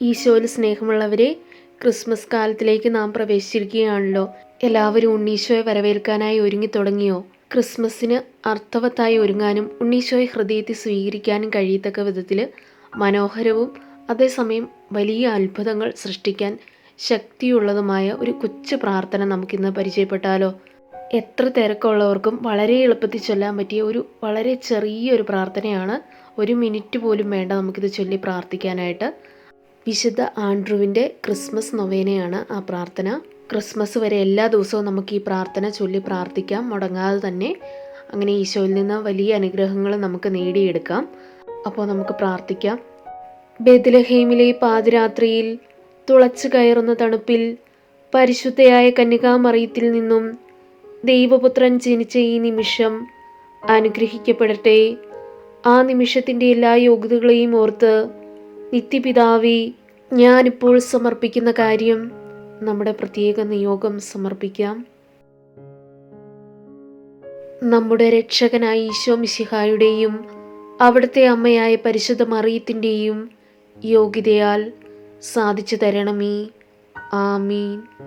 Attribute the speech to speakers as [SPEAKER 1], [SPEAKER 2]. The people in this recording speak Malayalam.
[SPEAKER 1] ഈശോയിൽ സ്നേഹമുള്ളവരെ ക്രിസ്മസ് കാലത്തിലേക്ക് നാം പ്രവേശിച്ചിരിക്കുകയാണല്ലോ. എല്ലാവരും ഉണ്ണീശോയെ വരവേൽക്കാനായി ഒരുങ്ങി തുടങ്ങിയോ? ക്രിസ്മസിന് അർത്ഥവത്തായി ഒരുങ്ങാനും ഉണ്ണീശോയെ ഹൃദയത്തിൽ സ്വീകരിക്കാനും കഴിയത്തക്ക വിധത്തിൽ മനോഹരവും അതേസമയം വലിയ അത്ഭുതങ്ങൾ സൃഷ്ടിക്കാൻ ശക്തിയുള്ളതുമായ ഒരു കൊച്ചു പ്രാർത്ഥന നമുക്കിന്ന് പരിചയപ്പെട്ടാലോ? എത്ര തിരക്കുള്ളവർക്കും വളരെ എളുപ്പത്തിൽ ചൊല്ലാൻ പറ്റിയ ഒരു വളരെ ചെറിയൊരു പ്രാർത്ഥനയാണ് ഒരു മിനിറ്റ് പോലും വേണ്ട നമുക്കിത് ചൊല്ലി പ്രാർത്ഥിക്കാനായിട്ട്. വിശുദ്ധ ആൻഡ്രുവിന്റെ ക്രിസ്മസ് നൊവേനയാണ് ആ പ്രാർത്ഥന. ക്രിസ്മസ് വരെ എല്ലാ ദിവസവും നമുക്ക് ഈ പ്രാർത്ഥന ചൊല്ലി പ്രാർത്ഥിക്കാം. മുടങ്ങാതെ തന്നെ അങ്ങനെ ഈശോയിൽ നിന്ന് വലിയ അനുഗ്രഹങ്ങൾ നമുക്ക് നേടിയെടുക്കാം. അപ്പോൾ നമുക്ക് പ്രാർത്ഥിക്കാം. ബെദ്ലഹേമിലെ പാതിരാത്രിയിൽ തുളച്ചു കയറുന്ന തണുപ്പിൽ പരിശുദ്ധയായ കന്യകാമറിയത്തിൽ നിന്നും ദൈവപുത്രൻ ജനിച്ച ഈ നിമിഷം അനുഗ്രഹിക്കപ്പെടട്ടെ. ആ നിമിഷത്തിന്റെ എല്ലാ യോഗ്യതകളെയും ഓർത്ത് നിത്യപിതാവി ഞാനിപ്പോൾ സമർപ്പിക്കുന്ന കാര്യം നമ്മുടെ പ്രത്യേക നിയോഗം സമർപ്പിക്കാം. നമ്മുടെ രക്ഷകനായ ഈശോ മിശിഹായുടെയും അവിടുത്തെ അമ്മയായ പരിശുദ്ധ മറിയത്തിന്റെയും യോഗ്യതയാൽ സാധിച്ചു തരണമേ. ആമീൻ.